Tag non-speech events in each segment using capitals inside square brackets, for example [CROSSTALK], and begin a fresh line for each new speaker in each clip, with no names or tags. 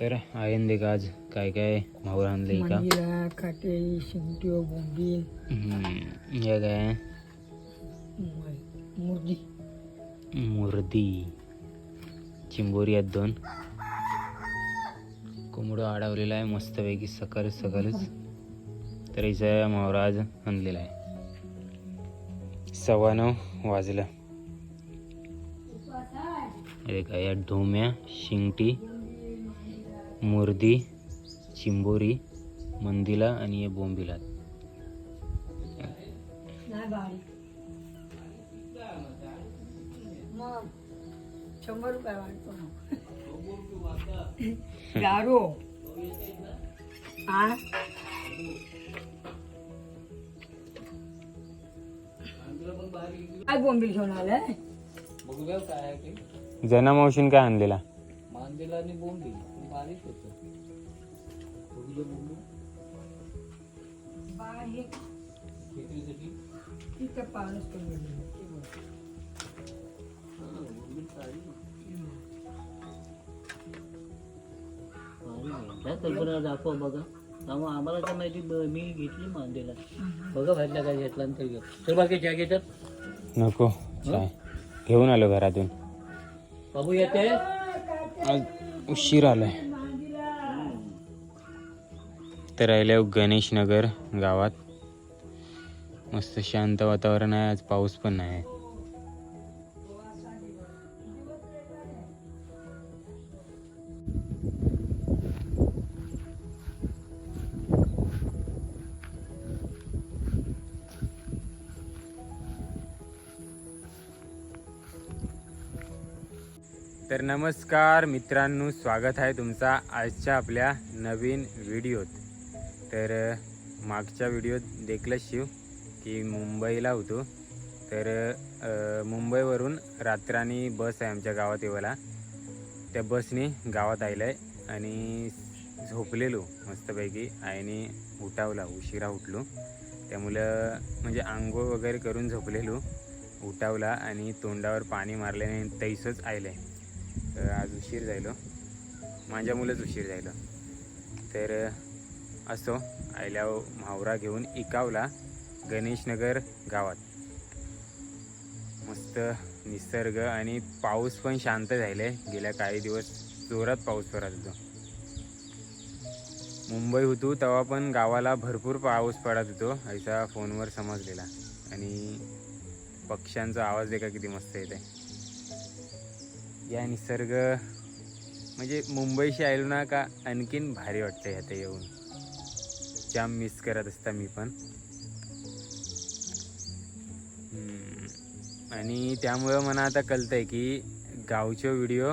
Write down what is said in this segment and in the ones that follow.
तर आयन दे आज काय काय माहूर आणले का?
काटे बोंबील.
हम्म, या काय?
मुर्दी.
मुर्दी. चिंबोरी आहेत दोन. कोंबडं अडवलेला आहे मस्तपैकी सकाळ सकाळच तर हिचा मावरा आज आणलेला आहे. सव्वा नऊ वाजलं. काय या ढोम्या शिंगटी मुर्दी चिंबोरी मंदिला आणि हे बोंबिला
शंभर रुपये हा काय बोंबील घेऊन आलाय?
बघूया काय आहे ते.
जना मावशीन काय आणलेला?
मांदेला आणि बोंबी बारीक होतं
पाणच कमी
हा, कल्पना दाखवा बघा? त्यामुळे आम्हाला काय माहिती मी घेतली मांदेला बघा भाजला काय घेतला तर घे तर बाकी चहा घेतात
नको घेऊन आलो घरातून.
बाबू येते?
आज उशीर आलाय. तर राहिले हो गणेशनगर गावात. मस्त शांत वातावरण आहे आज पाऊस पण नाही. तर नमस्कार मित्रांनो स्वागत आहे तुमचा आजच्या आपल्या नवीन व्हिडिओत. तर मागच्या व्हिडिओत देखलं शिव की मुंबईला होतो. तर मुंबईवरून रात्रानी बस आहे आमच्या गावात येवाला त्या बसने गावात आलं आहे आणि झोपलेलो मस्तपैकी. आईने उठावला उशिरा उठलो. त्यामुळं म्हणजे आंघोळ वगैरे करून झोपलेलो. उठावला आणि तोंडावर पाणी मारल्याने तैसच आयलं आहे तर आज उशीर जायलो माझ्यामुळेच उशीर जायलो तर असो आयल्या म्हावरा घेऊन इकावला गणेशनगर गावात. मस्त निसर्ग आणि पाऊस पण शांत झाले गेल्या काही दिवस जोरात पाऊस पडत होतो. मुंबई होतो तेव्हा पण गावाला भरपूर पाऊस पडत होतो ऐसा फोनवर समजलेला. आणि पक्ष्यांचा आवाज देखा किती मस्त येते या निसर्ग म्हणजे मुंबईशी आलो ना का आणखीन भारी वाटतं आता येऊन. जाम मिस करत असता मी पण. आणि त्यामुळं मला आता कळतंय की गावचे व्हिडिओ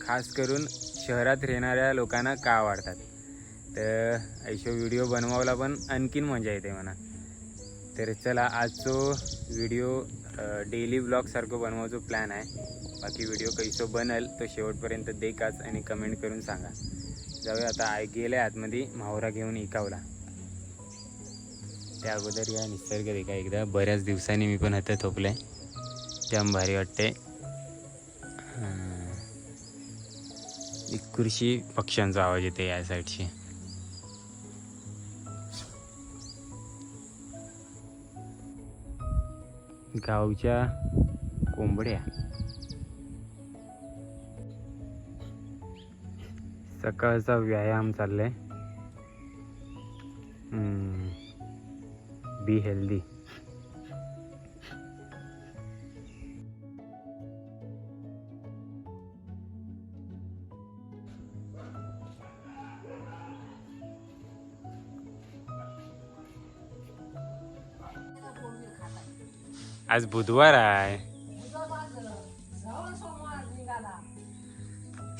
खास करून शहरात राहणाऱ्या लोकांना का आवडतात? तर ऐशो व्हिडिओ बनवायला पण आणखीन मजा येते म्हणा तर चला आजचो व्हिडिओ डेली ब्लॉगसारखं बनवायचो प्लॅन आहे. बाकी व्हिडिओ कैसो बनल तो शेवटपर्यंत देखाच आणि कमेंट करून सांगा. जाऊया आता. आय गेले आतमध्ये. मावरा घेऊन इकावला. त्या अगोदर या निसर्ग देखा एकदा. बऱ्याच दिवसांनी मी पण हातात थोपले जाम भारी वाटते कृषी पक्ष्यांचा आवाज येते या साईडशी गावच्या कोंबड्या. सकाळचा व्यायाम चाललाय. बी हेल्दी आज बुधवार आहे.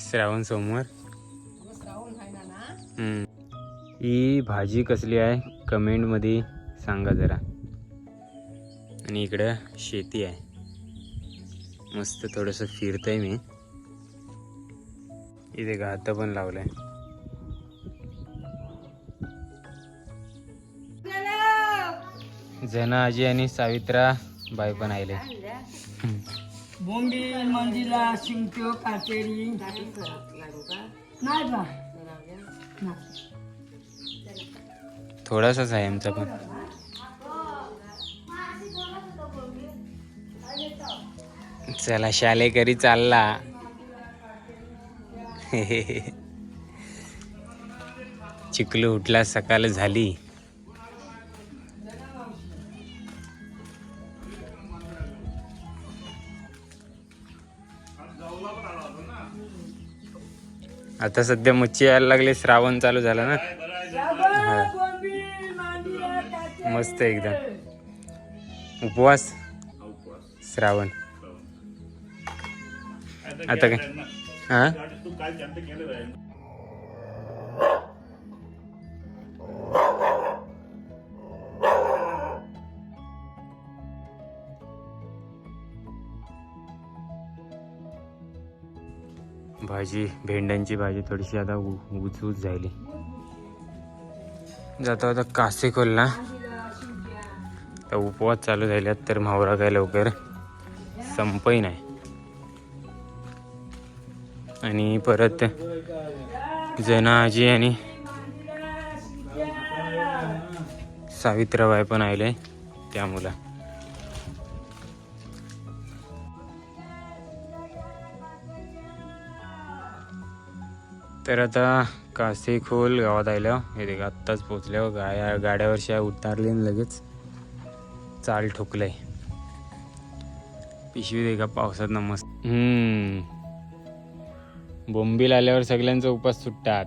श्रावण सोमवार. ही भाजी कसली आहे? कमेंटमध्ये सांगा जरा. आणि इकडं शेती आहे. मस्त थोडंसं फिरतंय मी. इथे घात पण लावलंय. जना आजी आणि सावित्रा बाई पण आले
बोंबील मंदिरा शिंक्यो काटेरी. नाही बा. नाही.
थोडासाच आहे आमचा पण. चला शालेकरी चालला. [LAUGHS] चिकलू उठला सकाळ झाली. आता सध्या मच्छी यायला लागले श्रावण चालू झाला ना. हा. मस्त एकदम उपवास? श्रावण. आता काय? हा? भाजी भेंड्यांची भाजी थोडीशी आता उ- उचूच झाली जाता आता कासे खोलला तर उपवास चालू झाल्यात तर मावरा काय लवकर संपही नाही. आणि परत जना आजी आणि सावित्रबाई पण आले त्या मुला. तर आता कासे खोल गावात आल्या हे देख आत्ताच पोचल्यावर गाया गाड्यावर शिवाय उतारली आणि लगेच. चाल ठोकलंय. पिशवी दे का पावसात ना मस्त. हम्म. बोंबील आल्यावर सगळ्यांचा उपास सुटतात.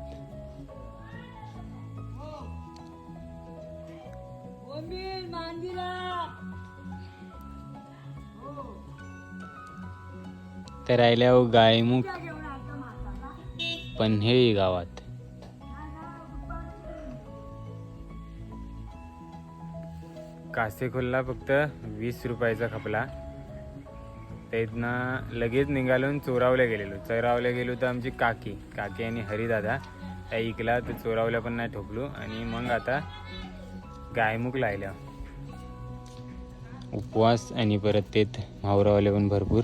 तर गायमुख
घेऊन आता माताला
पण हे गावात. कासेखोलला फक्त वीस रुपयाचा खपला. त्यातनं लगेच निघालून चोरावल्या गेलेलो. चोरावल्या गेलो तर आमची काकी काकी आणि हरिदादा त्या इकला तर चोरावल्या पण नाही ठोकलो. आणि मग आता गायमुख लायल्या उपवास आणि परत तेच मावरावाले पण भरपूर.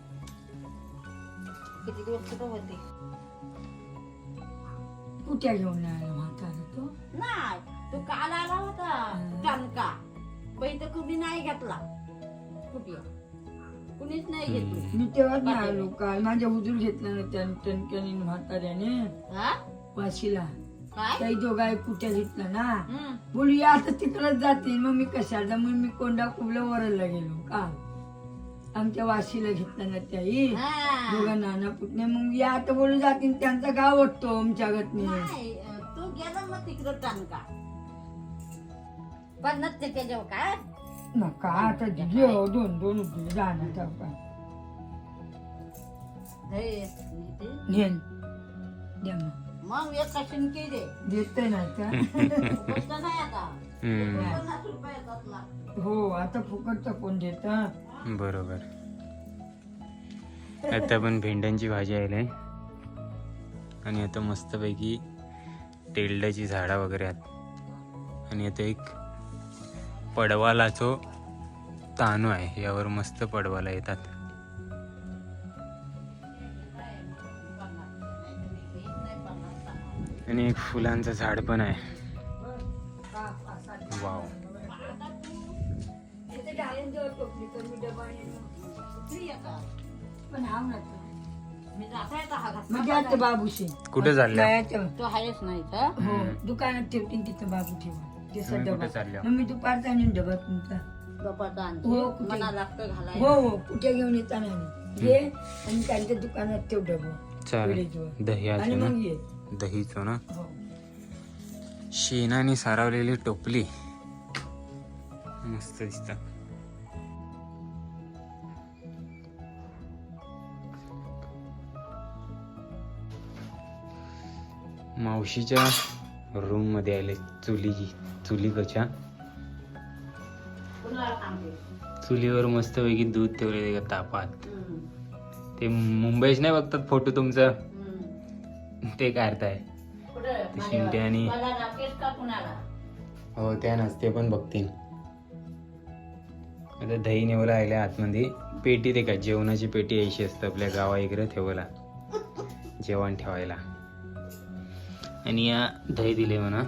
किती दिवस होते?
कुठ्या घेऊन आला म्हातारा तो?
नाही तो काल आला होता टणका तर कुणी नाही घेतला. कुठे कुणीच नाही घेतली.
मी तेव्हाच नाही आलो काल. माझ्या उजूर घेतला ना त्याने टणक्याने म्हाताऱ्याने.
हा?
वाशीला.
काय?
काही दोघा कुठ्या घेतला ना?
हम्म.
आता तिकडच जातील मग मी कशाला? मग मी कोंडा कुबला वरला गेलो काल. आमच्या वाशीला घेतला ना त्याही
हा.
दोघा नाना पुतणे मग या आता बोलू जातील त्यांचा गाव वाटतो आमच्या गतनी
नाही तो गेला मग तिकडं टणका पन्नास त्याच्या जेव्हा काय
नका आता दिले हो दोन दोन दिले जाणार काय
हे, नीती.
घेन द्या मग.
मग एक कशीन केले.
देते ना का
गोष्ट नाही आता.
हम्म.
पन्नास रुपये येतात लाख.
हो आता फुकटचं कोण देत?
बरोबर. आता पण भेंड्यांची भाजी आहे आणि आता मस्तपैकी टेलड्याची झाडं वगैरे आहेत. आणि आता एक पडवालाचो तानू आहे. यावर मस्त पडवाला येतात. आणि एक फुलांचं झाड पण आहे. वाव.
म्हणजे आता बाबूशी.
कुठे
तो आहेच नाही तर
हो दुकानात ठेवतील तिथं बाबू ठेवा. ते
तुम्ही
डबा
कुठे चालल्या?
मग मी दुपारचा आणून डबा तुमचा. हो,
लागतं घालायला.
हो हो कुठे घेऊन येताना नाही. ये आणि त्यांच्या दुकानात ठेव डबा.
चालेल. दही
आणि मग ये.
दहीचं ना? शेणाने सारवलेली टोपली. मस्त दिसत मावशीच्या रूममध्ये आले चुली
सांगते?
चुलीवर मस्त पैकी दूध ठेवले तापात. ते मुंबईच नाही बघतात फोटो तुमचं? ते काढताय? ते शिंदे आणि- हो त्या नसते पण बघतील. आता दही नेवला आहे आतमध्ये. पेटी ते का? जेवणाची पेटी यायची असतं आपल्या गावा इकडे ठेवायला. जेवण ठेवायला. आणि या दही दिले म्हणा.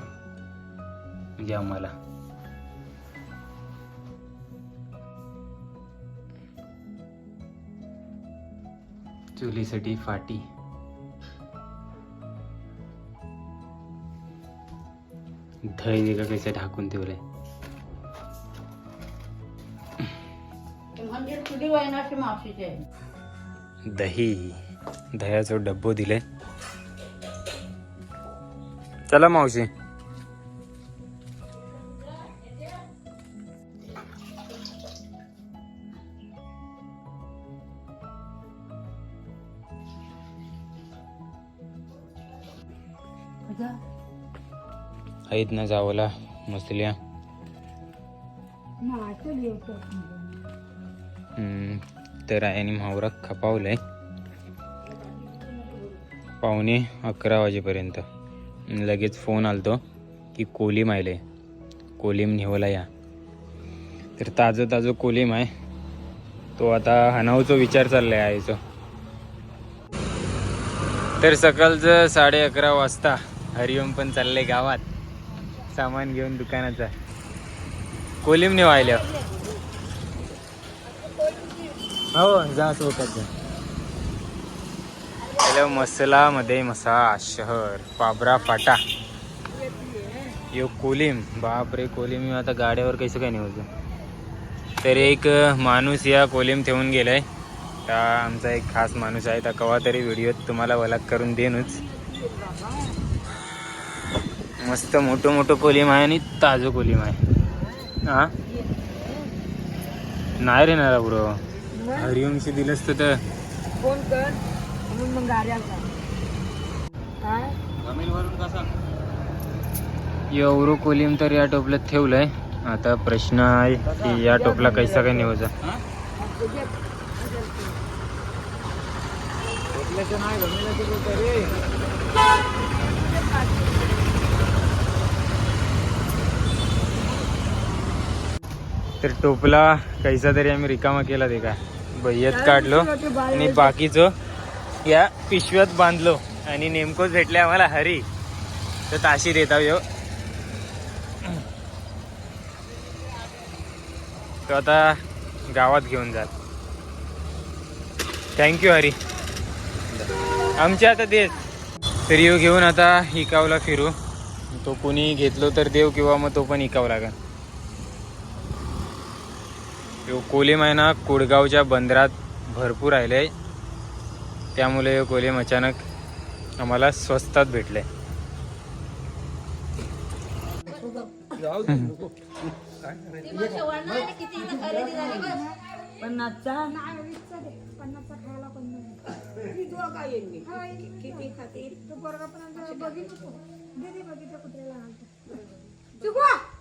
म्हणजे आम्हाला चुलीसाठी फाटी. दही का कसं ढाकून ठेवलंय.
तुझी मावशीचे. आहे.
दही दह्याचं डब्बो दिले. चला मावशी. आहेत ना जावला मसल्या तर आणि म्हावरा खपावलंय. पावणे अकरा वाजेपर्यंत. लगेच फोन आलतो की कोलीम आले कोलीम निवला या. तर ताजं ताजं कोलीम आहे. तो आता हाणावचा विचार चाललाय यायचो तर सकाळचं साडे अकरा वाजता हरिओम पण चाललंय गावात. सामान घेऊन दुकानाचा. कोलीम निवायल्या हो जा सोबत जा हॅलो मसला मध्ये मसा शहर पाबरा फाटा. यो कोलिम बाप रे कोलिम आता गाड्यावर कसं काय होतं तर एक माणूस या कोलिम ठेवून गेलाय. त्या आमचा एक खास माणूस आहे त्या कवा तरी व्हिडिओत तुम्हाला वलाग करून देणूच मस्त मोठं मोठं कोलिम आहे आणि ताजं कोलिम आहे. हा? नाही रे ना ब्रो. हरिओमशी दिलंस तर
फोन कर म्हणून मग गाड्या
एवढं कोलिम तर या टोपल्यात ठेवलंय. आता प्रश्न आहे की या टोपला कैसा काय निवजा? तर टोपला कैसा तरी आम्ही रिकामा केला ते का भय्यत काढलो आणि बाकीचं या पिशव्यात बांधलो. आणि नेमकंच भेटले आम्हाला हरी. तर ताशी देता येऊ हो. तो आता गावात घेऊन जात थँक्यू हरी. आमच्या आता देत तर येऊ घेऊन आता इकावला फिरू. तो कोणी घेतलो तर देव किंवा मग तो पण इकावं लागेल यो कोलिम आहे ना कोडगावच्या बंदरात भरपूर राहिले. त्यामुळे कोलिम अचानक आम्हाला स्वस्तात भेटले.
पन्नासचा?
चुकवा!